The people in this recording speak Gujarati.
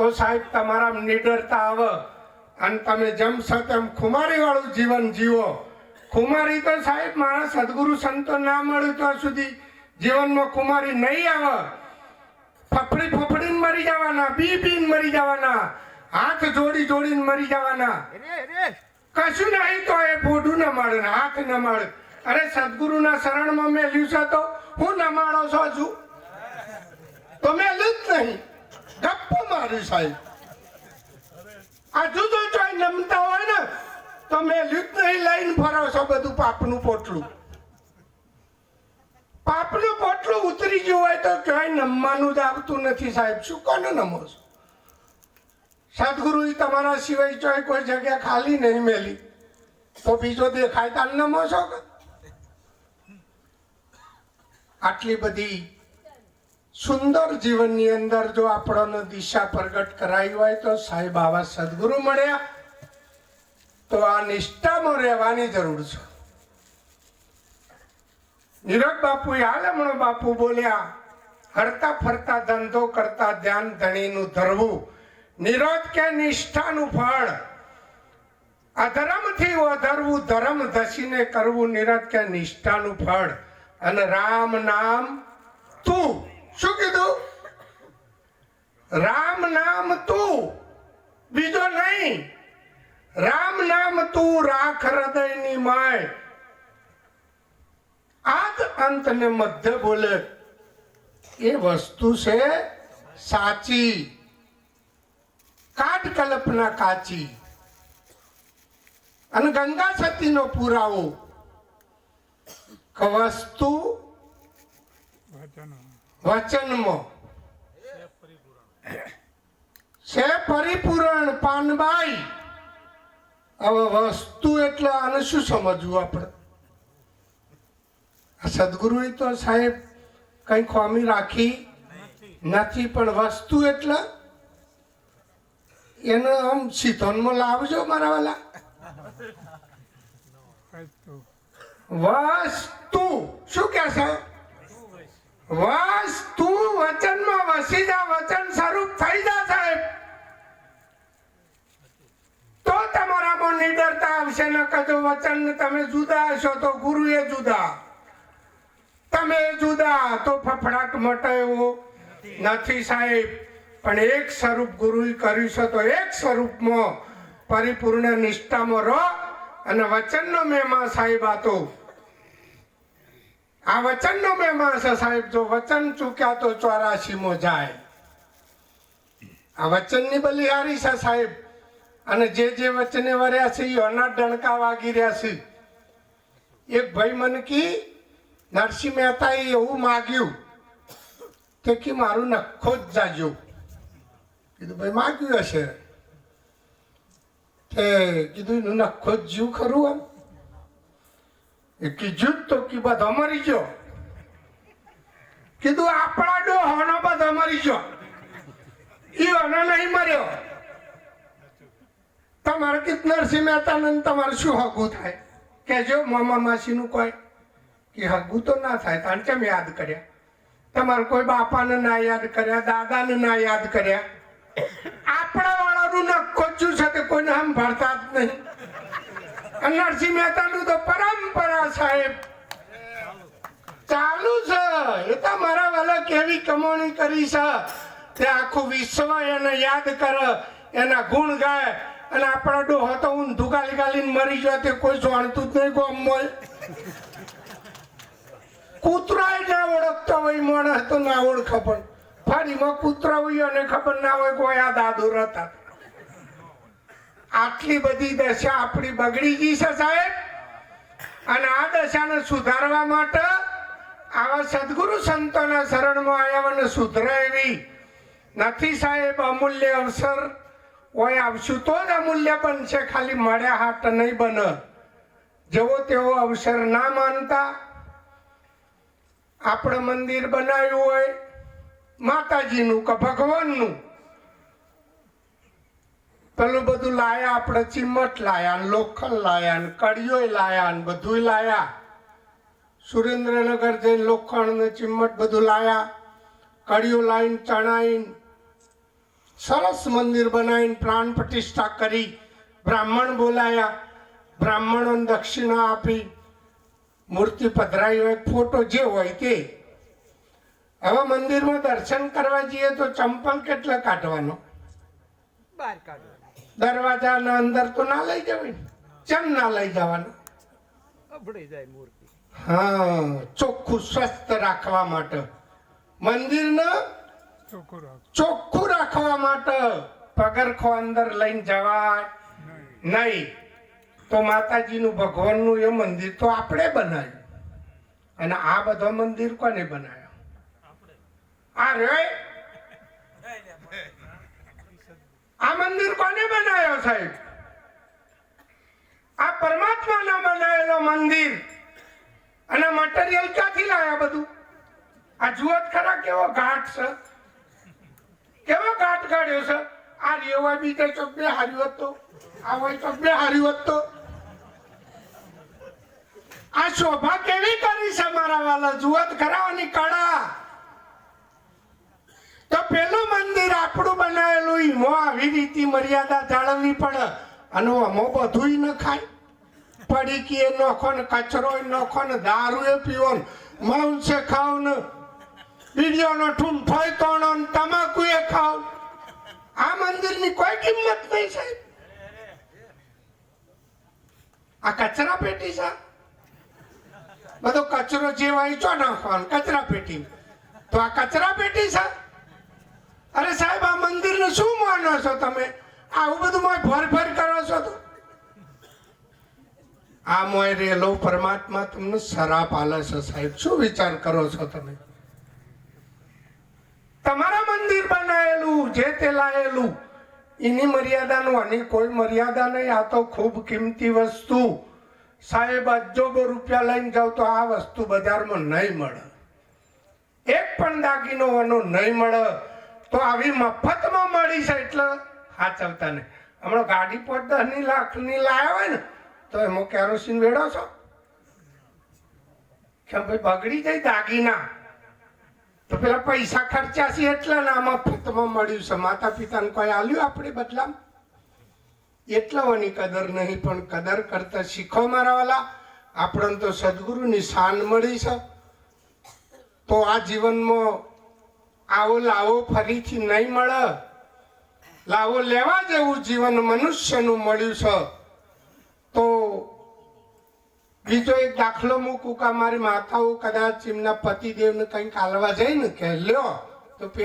તો સાહેબ તમારા નિડરતા આવે. અને તમે જમશો તેમ ખુમારી વાળું જીવન જીવો. ખુમારી તો સાહેબ, મારા સદગુરુ સંતો ના મળ્યું ત્યાં સુધી જીવનમાં ખુમારી નહીં આવે. ફફડી ફફડીને મરી જવાના, બી બી મરી જવાના, હાથ જોડી જોડીને મરી જવાના. કશું નહીં તો એ ફોડું ન મળે, હાથ ન મળે. અરે સદગુરુના શરણમાં મેલ્યું છે તો હું ન માણો છો છું તો મેલ્યું જ નહીં. ગપ્પો મારી સાહેબ. આજુ તો ચોય નમતા હોય ને, તો મેલ્યું જ નહીં લઈને ફરો છો બધું પાપનું પોટલું. પાપનું પોટલું ઉતરી ગયું હોય તો ક્યાંય નમવાનું જ આવતું નથી સાહેબ. શું કોને નમો છો? સદગુરુ તમારા સિવાય ચોય કોઈ જગ્યા ખાલી નહીં મેલી. તો બીજો દેખાય તાર નમો છો આટલી બધી સુંદર જીવનની અંદર જો આપણને દિશા પ્રગટ કરાવી હોય તો સાહેબ આવા સદગુરુ મળ્યા. તો આ નિષ્ઠામાં રહેવાની જરૂર છે. નીરજ બાપુ આલમણ બાપુ બોલ્યા, હરતા ફરતા, ધંધો કરતા ધ્યાન ધણીનું ધરવું. નિરોધ કે નિષ્ઠાનું ફળ. અધર્મથી વધારવું ધર્મ ધસીને કરવું નિરત કે નિષ્ઠાનું ફળ. અને રામ નામ તું. શું કીધું? રામ નામ તું. બીજો નહીં. રામ નામ તું રાખ હૃદયની માય. આદ અંત ને મધ્ય બોલે. એ વસ્તુ છે સાચી. કાટ કલ્પના કાચી. અને ગંગા સતીનો પુરાવો. વસ્તુ વચનમાં. છે પરિપૂરણ પાનબાઈ. હવે વસ્તુ એટલે આને શું સમજવું આપણે? સદગુરુએ તો સાહેબ કઈ ખોમી રાખી નથી, પણ વસ્તુ એટલે એને આમ સીધોનમાં લાવજો મારા વાલા. વસ્તુ. શું કે છે તું વચનમાં વસી જા, વચન સ્વરૂપ થઈ જા સાહેબ. તો તમારામાં નિડરતા આવશે ન કજો વચન તમે જુદા હશો તો ગુરુ એ જુદા. તમે જુદા, તો ફફડાટ મટે નથી સાહેબ, પણ એક સ્વરૂપ ગુરુએ કર્યું છે, તો એક સ્વરૂપમાં પરિપૂર્ણ નિષ્ઠામાં રહો અને વચનનો મહેમા સાહેબ આતો આ વચનનો મહેમા છે સાહેબ, જો વચન ચૂક્યા તો ચોરાશીમો જાય. આ વચનની બલિહારી છે સાહેબ. અને જે જે વચને વર્યા છે એ અનાજ ડણકા વાગી રહ્યા છે. એક ભાઈ મને કી, નરસિંહ મહેતાએ એવું માગ્યું કે કે મારું નખો જ જાજો. કીધું, ભાઈ માગ્યું હશે. તે કીધું, એનું નખો જ જીવ ખરું આમ? એ કીધું જ તો કે બધ મરી જો કીધું, આપણા ડો હોનો બધ મરી જો એ હોનો નહીં મર્યો. તમારે કે નરસિંહ મહેતાનંદ તમારે શું હગું થાય? કેજો મામા માસીનું કોઈ કે હગું તો ના થાય. તાણ કેમ યાદ કર્યા? તમારે કોઈ બાપાને ના યાદ કર્યા, દાદાને ના યાદ કર્યા? આપણા વાળાનું નખોચ્યું છે તે કોઈને આમ ભરતા જ નહીં? નરસિંહ મહેતાનું તો પરંપરા સાહેબ. ચાલુ છે. એ તો મારા વાલા કેવી કમાણી કરી છે. તે આખું વિશ્વ એને યાદ કરે. એના ગુણ ગાય. અને આપણા ડોહો તો ઊંધું ગાલી ગાલીને મરી જાય તે કોઈ જાણતું જ નહીં ગોમમાં. કૂતરાય ના ઓળખતો હોય માણસ તો ના ઓળખ પણ. ફરીમાં કૂતરા હોય અને ખબર ના હોય કોઈ આ દાદુ હતા આટલી બધી દશા આપણી બગડી ગઈ છે સાહેબ. અને આ દશાને સુધારવા માટે આવા સદગુરુ સંતોના શરણમાં આવ્યા અને સુધરે એવી નથી સાહેબ, અમૂલ્ય અવસર. હોય આવશું તો જ અમૂલ્ય બનશે. ખાલી મળ્યા હાટ નહીં બને. જેવો તેવો અવસર ના માનતા. આપણે મંદિર બનાવ્યું હોય, માતાજીનું કે ભગવાનનું. પેલું બધું લાયા, આપણે ચીમટ લાયા, લોખંડ લાયા ને કડીઓ લાયા ને બધું લાયા. સુરેન્દ્રનગર જઈને લોખંડ ને ચીમટ બધું લાયા કડિયો લાઈન ચણાઈને સરસ મંદિર બનાવીને પ્રાણ પ્રતિષ્ઠા કરી, બ્રાહ્મણ બોલાયા, બ્રાહ્મણોને દક્ષિણા આપી, મૂર્તિ પધરાવી હોય ફોટો જે હોય તે. હવે મંદિરમાં દર્શન કરવા જઈએ તો ચંપલ કેટલા કાઢવાનો? બહાર કાઢો દરવાજાના અંદર તો ના લઈ જવાય ને. ચમ ના લઈ જવાનું? અભળી જાય મૂર્તિ. હા ચોખ્ખું સ્વસ્થ રાખવા માટે. મંદિરને ચોખ્ખું રાખવા. માટે. પગરખો અંદર લઈને જવાય. નહીં. તો માતાજીનું ભગવાનનું એ મંદિર તો આપણે બનાવ્યું. અને આ બધો મંદિર કોને બનાવ્યો? આ રે? આ મંદિર કોને બનાવ્યો સાહેબ? આ પરમાત્માનો બનાવેલો મંદિર. અને મટીરિયલ ક્યાંથી લાયા બધું? આ જુઓ ખરા કેવો ઘાટ છે. કેવો ઘાટ કાઢ્યો છે. આ રેવા બીજા ચોક બે હાર્યું હતો આ હોય ચોક બે હાર્યું હતો આ શોભા કેવી કરી છે મારા વાલા? જુઓ ખરા કળા. તો પેલું મંદિર આપણું બનાવેલું એમાં આવી રીતિ મર્યાદા જાળવવી પડે. અને અમો બધું ન ખાય. પડીકી એ નોખો ને કચરો નોખો ને દારૂ એ પીવો ને એ ખાવ ને. બીડીઓનો ઠૂંઠોય તોણો ને તમાકુ એ ખાવ. આ મંદિરની કોઈ કિંમત નહીં સાહેબ. આ કચરા પેટી છે. બધો કચરો જે હોય ચો નાખવાનો કચરા પેટી તો આ કચરા પેટી છે અરે સાહેબ આ મંદિરને શું માનો છો તમે? આવું બધું મોય ફર ફર કરો છો તો? આ મોય રેલો પરમાત્મા તમને શરાપ આલે છે સાહેબ. શું વિચાર કરો છો તમે? તમારા મંદિર બનાવેલું જે તે લાયેલું, એની મર્યાદાનું આની કોઈ મર્યાદા નહીં, આ તો ખૂબ કિંમતી વસ્તુ. સાહેબ અજોબો રૂપિયા લઈને જાવ તો આ વસ્તુ બજારમાં નહીં મળે. એક પણ દાગીનો એનો નહીં મળે. તો આવી મફતમાં મળી છે એટલે સાચવતા નહીં. હમણાં ગાડી પર દસની લાખની લાયા હોય ને, તો એમાં કેરોસીન વેડો છો? કેમ ભાઈ બગડી જાય દાગીના. તો પેલા પૈસા ખર્ચ્યા છે એટલે ને આ મફતમાં મળ્યું છે. માતા પિતાને કોઈ આલ્યું આપણે બદલામાં? એટલાઓની કદર નહીં, પણ કદર કરતા શીખો મારા વાલા આપણને તો સદગુરુની શાન મળી છે. તો આ જીવનમાં આવો લાવો ફરીથી નહીં મળે. લાવો લેવા જેવું જીવન મનુષ્યનું મળ્યું છે. તો બીજો એક દાખલો મૂકું કે મારી માતાઓ કદાચ એમના પતિદેવને કંઈક હાલવા જઈને કે લ્યો